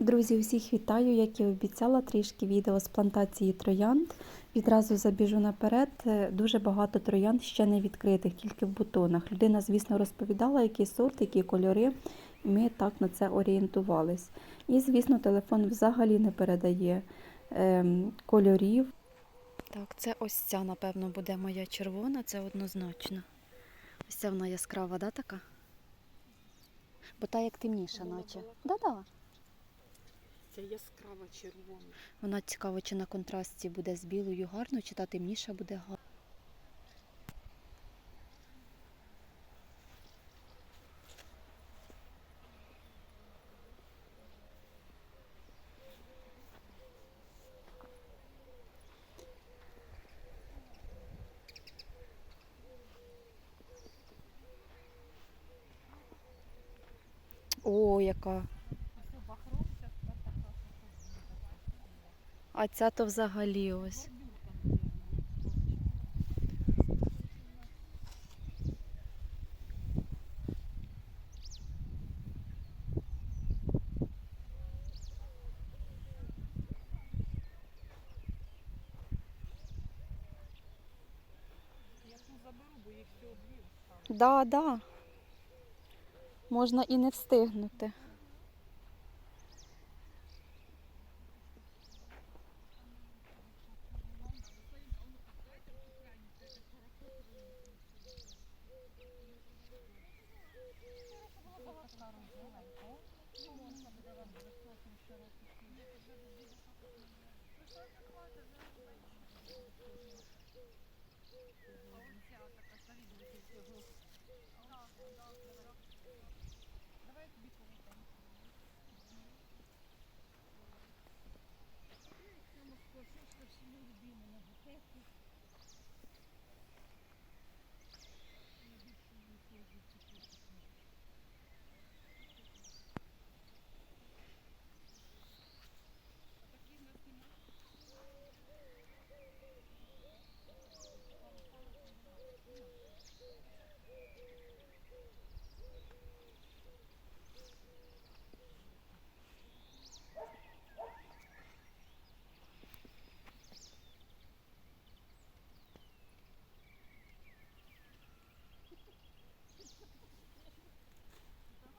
Друзі, усіх вітаю, як і обіцяла, трішки відео з плантації троянд. Відразу забіжу наперед. Е, Дуже багато троянд ще не відкритих, тільки в бутонах. Людина, звісно, розповідала, який сорт, які кольори. Ми так на це орієнтувались. І, звісно, телефон взагалі не передає ем, кольорів. Так, це ось ця, напевно, буде моя червона, це однозначно. Ось ця вона яскрава, да, така? Бо та як темніша, наче. Да-да. Це яскрава червона. Вона цікаво, чи на контрасті буде з білою гарно, чи та темніша буде гарно. О, яка. А ця то взагалі ось. Я тут заберу, бо їх всього дві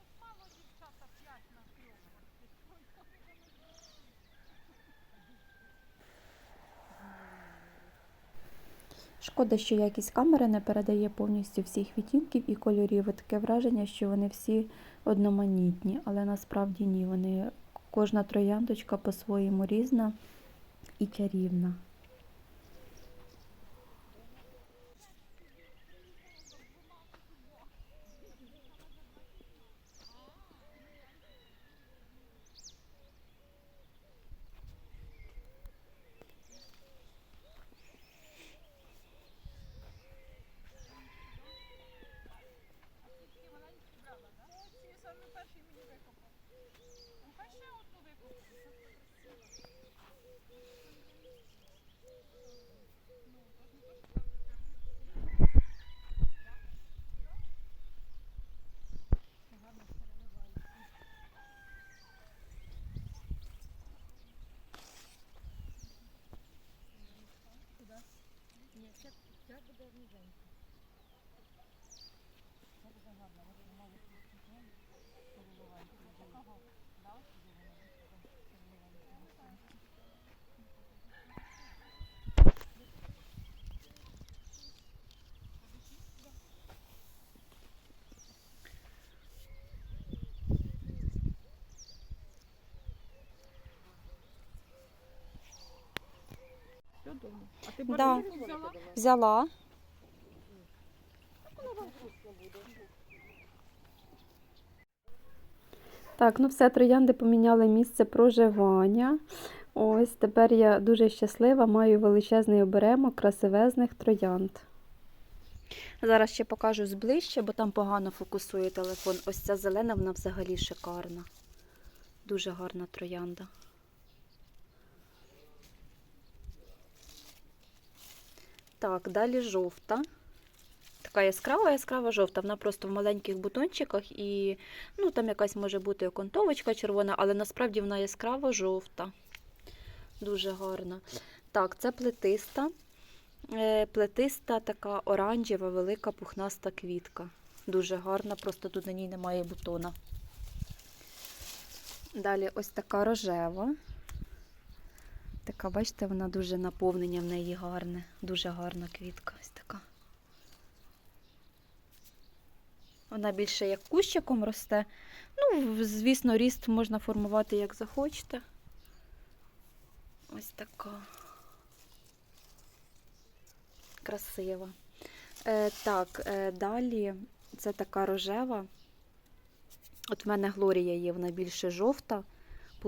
осталось. Да, да. Можна і не встигнути. Шкода, що якість камери не передає повністю всіх відтінків і кольорів. І Таке враження, що вони всі одноманітні, але насправді ні. Вони кожна трояндочка по-своєму різна і чарівна. Додому. А ти Да. взяла? Взяла. Так, ну все, троянди поміняли місце проживання. Ось тепер я дуже щаслива, маю величезний оберемок красивезних троянд. Зараз ще покажу зближче, бо там погано фокусує телефон. Ось ця зелена, вона взагалі шикарна. Дуже гарна троянда. Так, далі жовта. така яскрава, яскрава жовта. Вона просто в маленьких бутончиках і ну, там якась може бути окантовочка червона, але насправді вона яскрава жовта. Дуже гарна. Так, це плетиста. Е, Плетиста така оранжева, велика пухнаста квітка. Дуже гарна, просто тут на ній немає бутона. Далі ось така рожева. Така, бачите, вона дуже наповнення в неї гарне. Дуже гарна квітка. Ось така. Вона більше як кущиком росте. Ну, звісно, ріст можна формувати як захочете. Ось така. Красива. Е, так, е, далі це така рожева. От в мене Глорія є, вона більше жовта,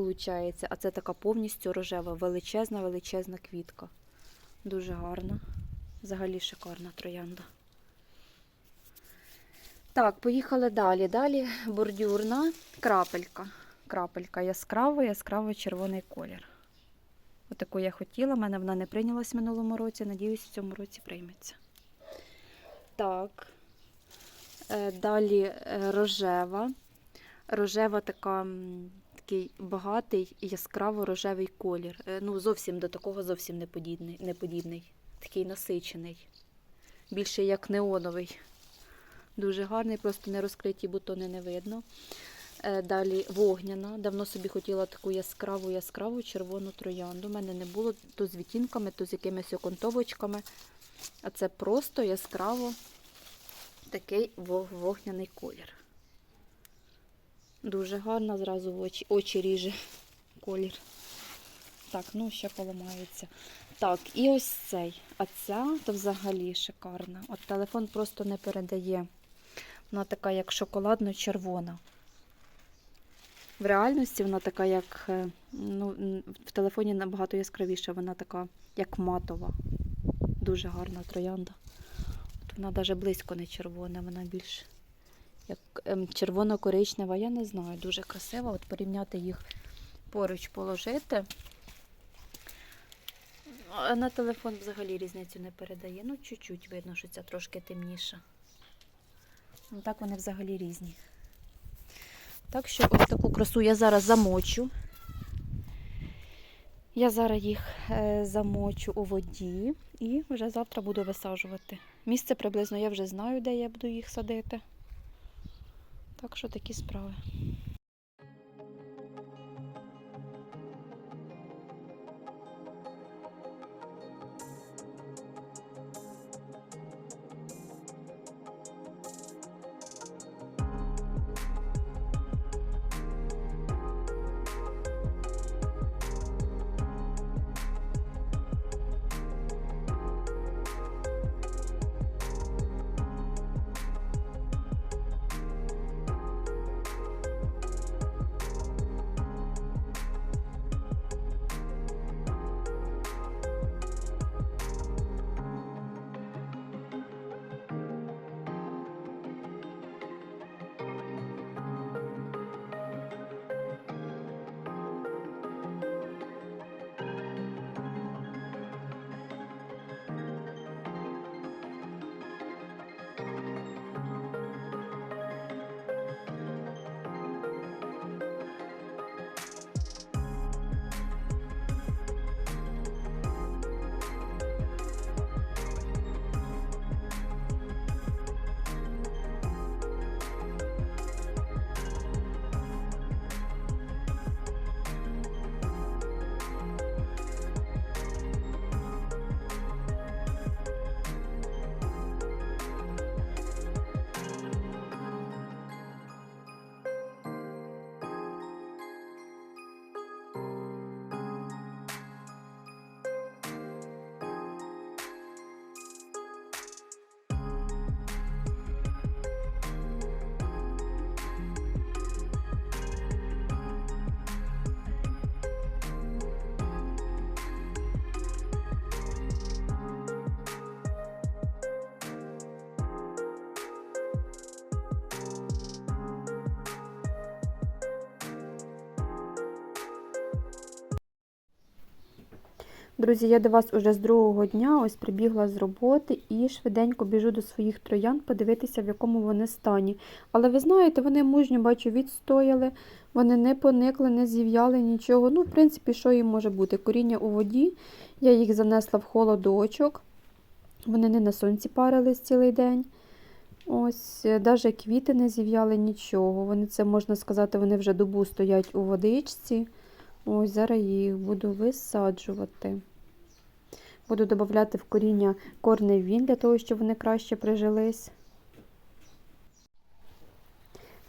виходить, а це така повністю рожева, величезна, величезна квітка. Дуже гарна. Взагалі шикарна троянда. Так, поїхали далі. Далі бордюрна крапелька. Крапелька яскрава, яскраво червоний колір. Отаку я хотіла, мене вона не прийнялась в минулому році. Надіюсь, в цьому році прийметься. Так. Е, Далі е, рожева. Рожева така, такий багатий і яскраво рожевий колір. Е, Ну, зовсім до такого зовсім не подібний, не подібний. Такий насичений. Більше як неоновий. Дуже гарний, просто не розкриті бутони не видно. Е, Далі вогняна. Давно собі хотіла таку яскраву, яскраву червону троянду. У мене не було то з відтінками, то з якимись окантовочками. А це просто яскраво такий вогняний колір. Дуже гарна, зразу очі, очі ріже колір. Так, ну ще поламається. Так, і ось цей. А ця то взагалі шикарна. От телефон просто не передає. Вона така, як шоколадно-червона. В реальності вона така, як е, ну, в телефоні набагато яскравіша, вона така, як матова. Дуже гарна троянда. От вона навіть близько не червона, вона більш як ем, червоно-коричнева. Я не знаю, дуже красива. От порівняти їх поруч положити. А на телефон взагалі різницю не передає. Ну, чуть-чуть видно, що ця трошки темніша. Ну, так вони взагалі різні. Так що ось таку красу я зараз замочу. Я зараз їх е, замочу у воді і вже завтра буду висаджувати. Місце приблизно я вже знаю, де я буду їх садити. Так що такі справи. Друзі, я до вас уже з другого дня ось прибігла з роботи і швиденько біжу до своїх троян подивитися, в якому вони стані. Але ви знаєте, вони мужньо, бачу, відстояли, вони не поникли, не зів'яли нічого. Ну, в принципі, що їм може бути? Коріння у воді. Я їх занесла в холодочок. Вони не на сонці парились цілий день. Ось, навіть квіти не зів'яли нічого. Вони це можна сказати, вони вже добу стоять у водичці. Ось зараз їх буду висаджувати. Буду додати в коріння корневін для того, щоб вони краще прижились.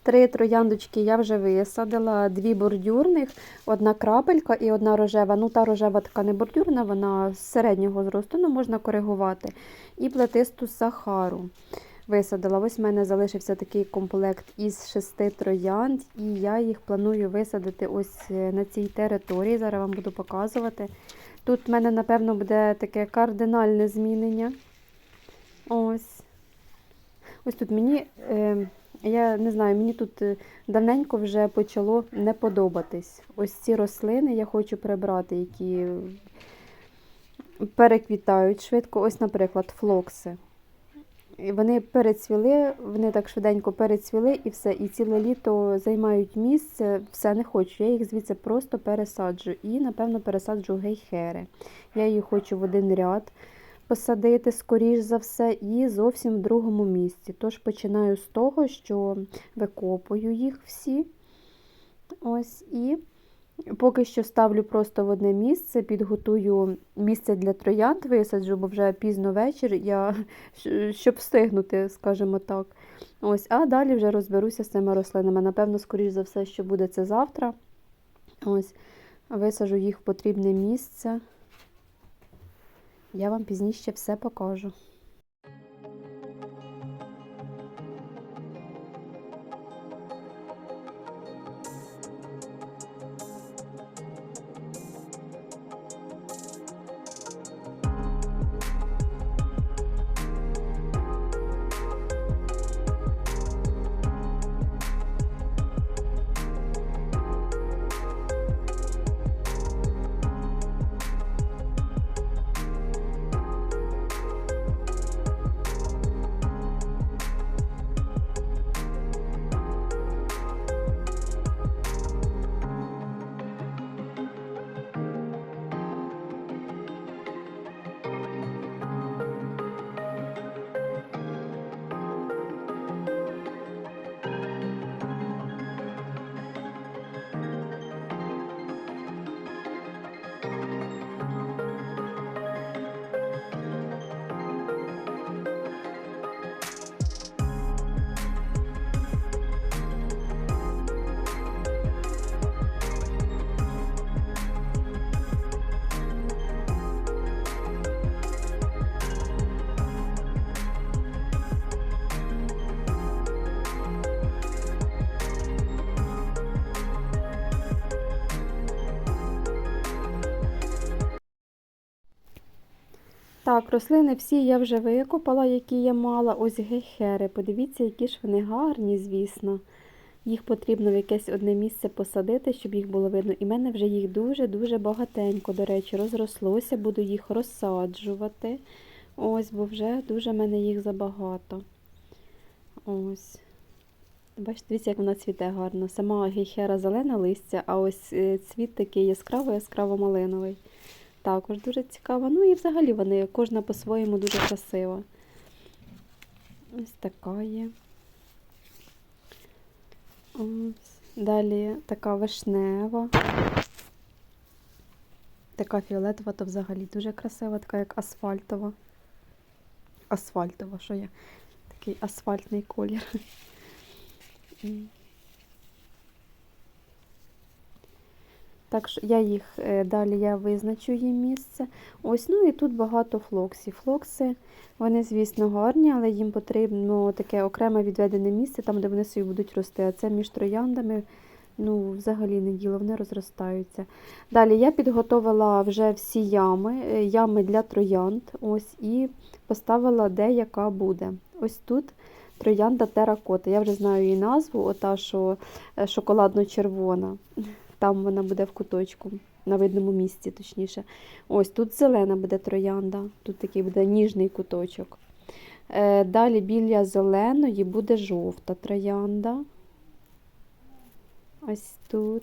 Три трояндочки я вже висадила, дві бордюрних, одна крапелька і одна рожева. Ну, та рожева така не бордюрна, вона з середнього зросту, ну можна коригувати. І плетисту сахару висадила. Ось в мене залишився такий комплект із шести троянд, і я їх планую висадити ось е, на цій території. Зараз вам буду показувати. Тут в мене, напевно, буде таке кардинальне змінення. Ось. Ось тут мені, е, я не знаю, мені тут е, давненько вже почало не подобатись. Ось ці рослини я хочу прибрати, які переквітають швидко. Ось, наприклад, флокси. Вони перецвіли, вони так швиденько перецвіли і все. І ціле літо займають місце, все не хочу. Я їх звідси просто пересаджу. І, напевно, пересаджу гейхери. Я їх хочу в один ряд посадити, скоріш за все, і зовсім в другому місці. Тож починаю з того, що викопую їх всі. Ось і поки що ставлю просто в одне місце, підготую місце для троянд, висаджу, бо вже пізно вечір, я, щоб встигнути, скажімо так. Ось, а далі вже розберуся з цими рослинами. Напевно, скоріш за все, що буде це завтра. Ось, висаджу їх в потрібне місце. Я вам пізніше все покажу. Так, рослини всі я вже викопала, які я мала. Ось гейхери. Подивіться, які ж вони гарні, звісно. Їх потрібно в якесь одне місце посадити, щоб їх було видно. І в мене вже їх дуже-дуже багатенько, до речі, розрослося, буду їх розсаджувати. Ось, бо вже дуже в мене їх забагато. Ось. Бачите, дивіться, як вона цвіте гарно. Сама гейхера зелене листя, а ось е, цвіт такий яскраво-яскраво-малиновий. Також дуже цікаво. Ну і взагалі вони кожна по-своєму дуже красива. Ось така є. Ось. Далі така вишнева. Така фіолетова, то взагалі дуже красива, така як асфальтова. Асфальтова, що є? Такий асфальтний колір. Так що я їх е, далі я визначу їм місце. Ось, ну і тут багато флоксів. Флокси, вони, звісно, гарні, але їм потрібно таке окреме відведене місце, там, де вони собі будуть рости. А це між трояндами, ну, взагалі не діло, вони розростаються. Далі я підготовила вже всі ями, е, ями для троянд. Ось, і поставила, де яка буде. Ось тут. Троянда теракота. Я вже знаю її назву, ота, що е, шоколадно-червона. Там вона буде в куточку, на видному місці, точніше. Ось тут зелена буде троянда, тут такий буде ніжний куточок. Е, Далі біля зеленої буде жовта троянда. Ось тут.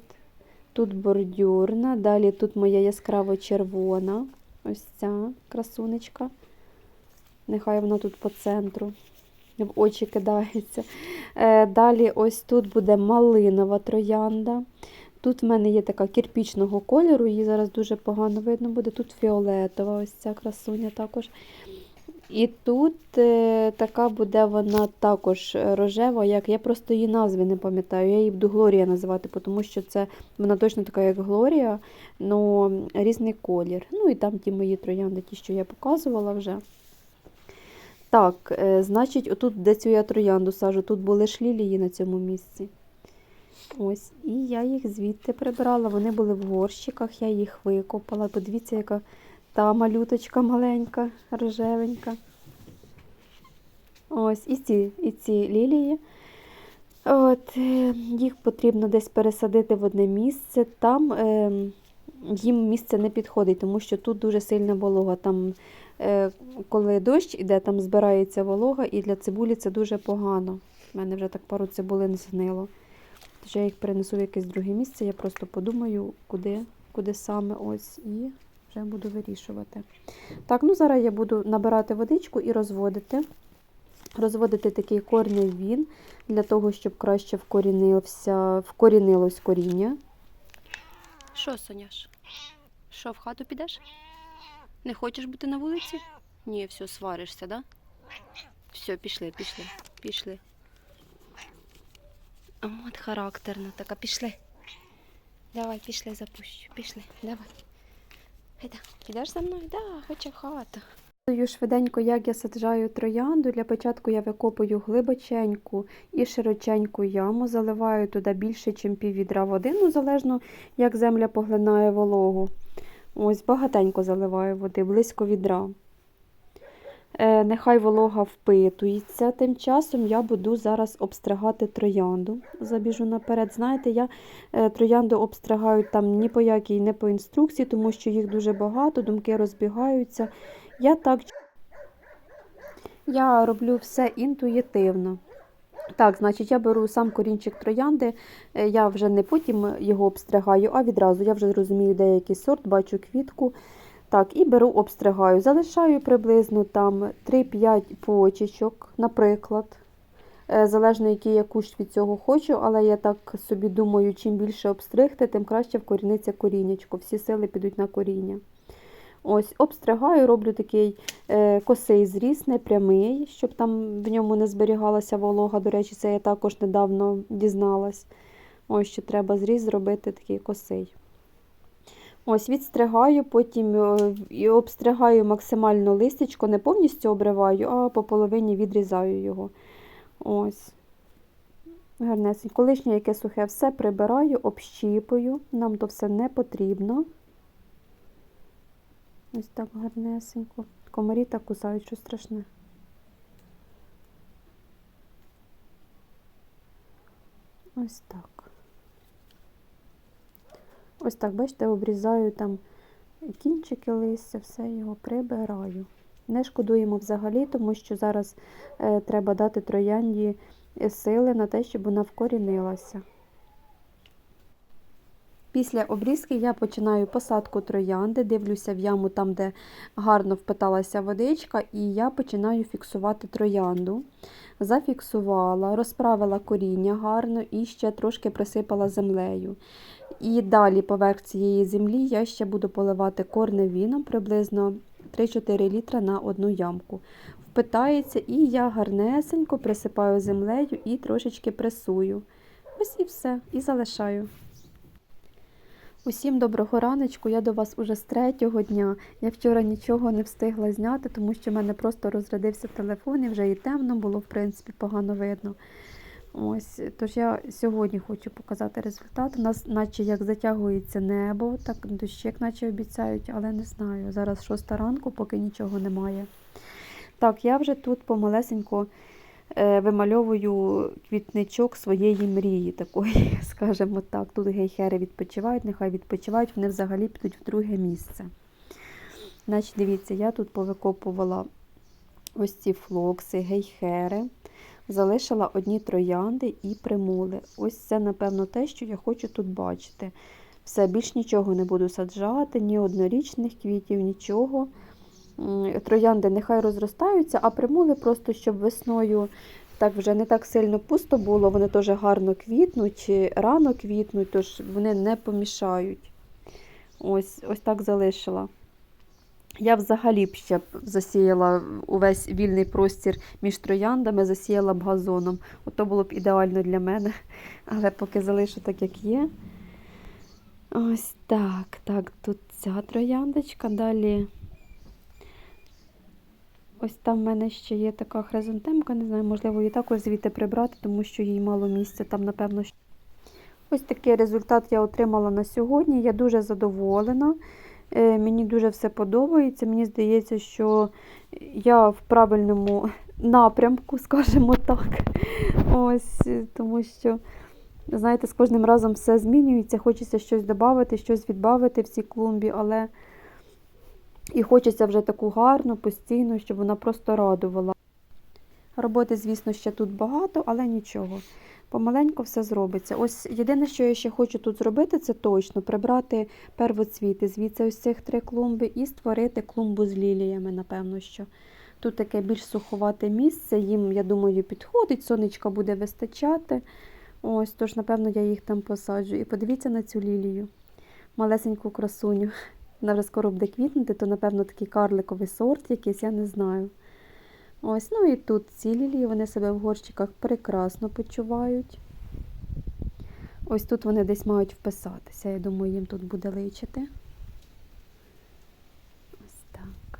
Тут бордюрна, далі тут моя яскраво червона. Ось ця красунечка. Нехай вона тут по центру. В очі кидається. Е, Далі ось тут буде малинова троянда. Тут в мене є така кірпічного кольору, її зараз дуже погано видно буде. Тут фіолетова, ось ця красуня також. І тут е, така буде вона також е, рожева, як я просто її назви не пам'ятаю. Я її буду Глорія називати, тому що це вона точно така, як Глорія, але різний колір. Ну і там ті мої троянди, ті, що я показувала вже. Так, е, значить, отут, де цю я троянду сажу, тут були ж лілії на цьому місці. Ось, і я їх звідти прибирала. Вони були в горщиках, я їх викопала. Подивіться, яка та малюточка маленька, рожевенька. Ось, і ці, і ці лілії. От, е, їх потрібно десь пересадити в одне місце. Там е, їм місце не підходить, тому що тут дуже сильна волога. Там, е, коли дощ іде, там збирається волога, і для цибулі це дуже погано. У мене вже так пару цибулин згнило. Тож я їх перенесу в якесь друге місце. Я просто подумаю, куди, куди саме ось і вже буду вирішувати. Так, ну зараз я буду набирати водичку і розводити. Розводити такий корневін для того, щоб краще вкорінився, вкорінилось коріння. Що, Соняш? Що, в хату підеш? Не хочеш бути на вулиці? Ні, все, сваришся, да? Все, пішли, пішли, пішли. От характерна така, пішли. Давай, пішли, запущу, пішли, давай. Гайда, підеш за мною? Да, хоче в хату. Швиденько, як я саджаю троянду. Для початку я викопую глибоченьку і широченьку яму, заливаю туди більше, ніж пів відра води, ну, залежно, як земля поглинає вологу. Ось, багатенько заливаю води, близько відра. Е, нехай волога впитується. Тим часом я буду зараз обстригати троянду. Забіжу наперед. Знаєте, я е, троянду обстригаю там ні по якій, не по інструкції, тому що їх дуже багато, думки розбігаються. Я так я роблю все інтуїтивно. Так, значить, я беру сам корінчик троянди, е, я вже не потім його обстригаю, а відразу. Я вже розумію, де який сорт, бачу квітку. Так, і беру, обстригаю. Залишаю приблизно там 3-5 почечок, наприклад. Е, Залежно, який я кущ від цього хочу, але я так собі думаю, чим більше обстригти, тим краще вкоріниться корінечко. Всі сили підуть на коріння. Ось, обстригаю, роблю такий е, косий зріз, не прямий, щоб там в ньому не зберігалася волога. До речі, це я також недавно дізналась. Ось що треба зріз зробити такий косий. Ось, відстригаю, потім е, обстригаю максимально листячко, не повністю обриваю, а по половині відрізаю його. Ось. Гарнесенько. Колишнє яке сухе все прибираю, общіпую. Нам то все не потрібно. Ось так гарнесенько. Комарі так кусають, що страшне. Ось так. Ось так, бачите, обрізаю там кінчики листя, все його прибираю. Не шкодуємо взагалі, тому що зараз е, треба дати троянді сили на те, щоб вона вкорінилася. Після обрізки я починаю посадку троянди, дивлюся в яму там, де гарно впиталася водичка, і я починаю фіксувати троянду. Зафіксувала, розправила коріння гарно і ще трошки присипала землею. І далі поверх цієї землі я ще буду поливати корневіном приблизно 3-4 літра на одну ямку. Впитається, і я гарнесенько присипаю землею і трошечки пресую. Ось і все, і залишаю. Усім доброго раночку, я до вас уже з третього дня. Я вчора нічого не встигла зняти, тому що в мене просто розрядився телефон і вже і темно було, в принципі, погано видно. Ось, тож я сьогодні хочу показати результат. У нас наче як затягується небо, так дощик наче обіцяють, але не знаю. Зараз шоста ранку, поки нічого немає. Так, я вже тут помалесенько е, вимальовую квітничок своєї мрії, такої, скажімо так. Тут гейхери відпочивають, нехай відпочивають, вони взагалі підуть в друге місце. Значить, дивіться, я тут повикопувала ось ці флокси, гейхери. Залишила одні троянди і примули. Ось це, напевно, те, що я хочу тут бачити. Все, більш нічого не буду саджати, ні однорічних квітів, нічого. Троянди нехай розростаються, а примули просто, щоб весною так вже не так сильно пусто було, вони теж гарно квітнуть, чи рано квітнуть, тож вони не помішають. Ось, ось так залишила. Я взагалі б ще б засіяла увесь вільний простір між трояндами, засіяла б газоном. Ото було б ідеально для мене. Але поки залишу так, як є. Ось так. Так, тут ця трояндочка. Далі. Ось там в мене ще є така хризантемка, не знаю, можливо, її також звідти прибрати, тому що їй мало місця. Там, напевно, ось такий результат я отримала на сьогодні. Я дуже задоволена. Е, Мені дуже все подобається. Мені здається, що я в правильному напрямку, скажімо так. Ось, е, тому що, знаєте, з кожним разом все змінюється. Хочеться щось додати, щось відбавити в цій клумбі, але і хочеться вже таку гарну, постійну, щоб вона просто радувала. Роботи, звісно, ще тут багато, але нічого. Помаленьку все зробиться. Ось єдине, що я ще хочу тут зробити, це точно прибрати первоцвіти, звідси ось цих три клумби, і створити клумбу з ліліями, напевно, що. Тут таке більш суховате місце, їм, я думаю, підходить, сонечка буде вистачати. Ось, тож, напевно, я їх там посаджу. І подивіться на цю лілію, малесеньку красуню. Вона вже скоро буде квітнути, то, напевно, такий карликовий сорт якийсь, я не знаю. Ось, ну і тут ці лілії, вони себе в горщиках прекрасно почувають. Ось тут вони десь мають вписатися. Я думаю, їм тут буде личити. Ось так.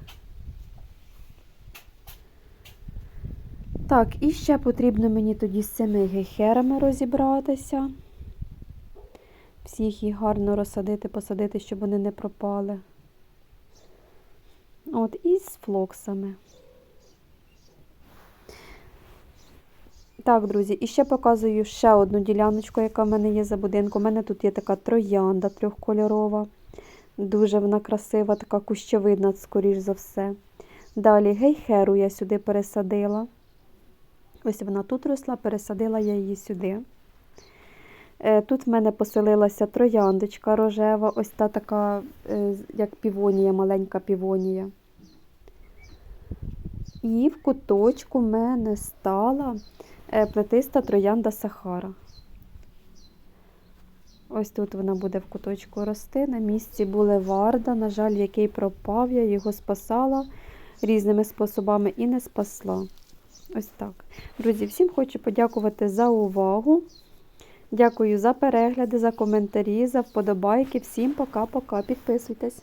Так, і ще потрібно мені тоді з цими гейхерами розібратися. Всіх їх гарно розсадити, посадити, щоб вони не пропали. От, і з флоксами. Так, друзі, і ще показую ще одну діляночку, яка в мене є за будинком. У мене тут є така троянда трьохкольорова. Дуже вона красива, така кущовидна, скоріш за все. Далі гейхеру я сюди пересадила. Ось вона тут росла, пересадила я її сюди. Е, Тут в мене поселилася трояндочка рожева, ось та така, е, як півонія, маленька півонія. І в куточку в мене стала плетиста троянда Сахара. Ось тут вона буде в куточку рости. На місці булеварда, на жаль, який пропав, я його спасала різними способами і не спасла. Ось так. Друзі, всім хочу подякувати за увагу. Дякую за перегляди, за коментарі, за вподобайки. Всім пока-пока. Підписуйтесь.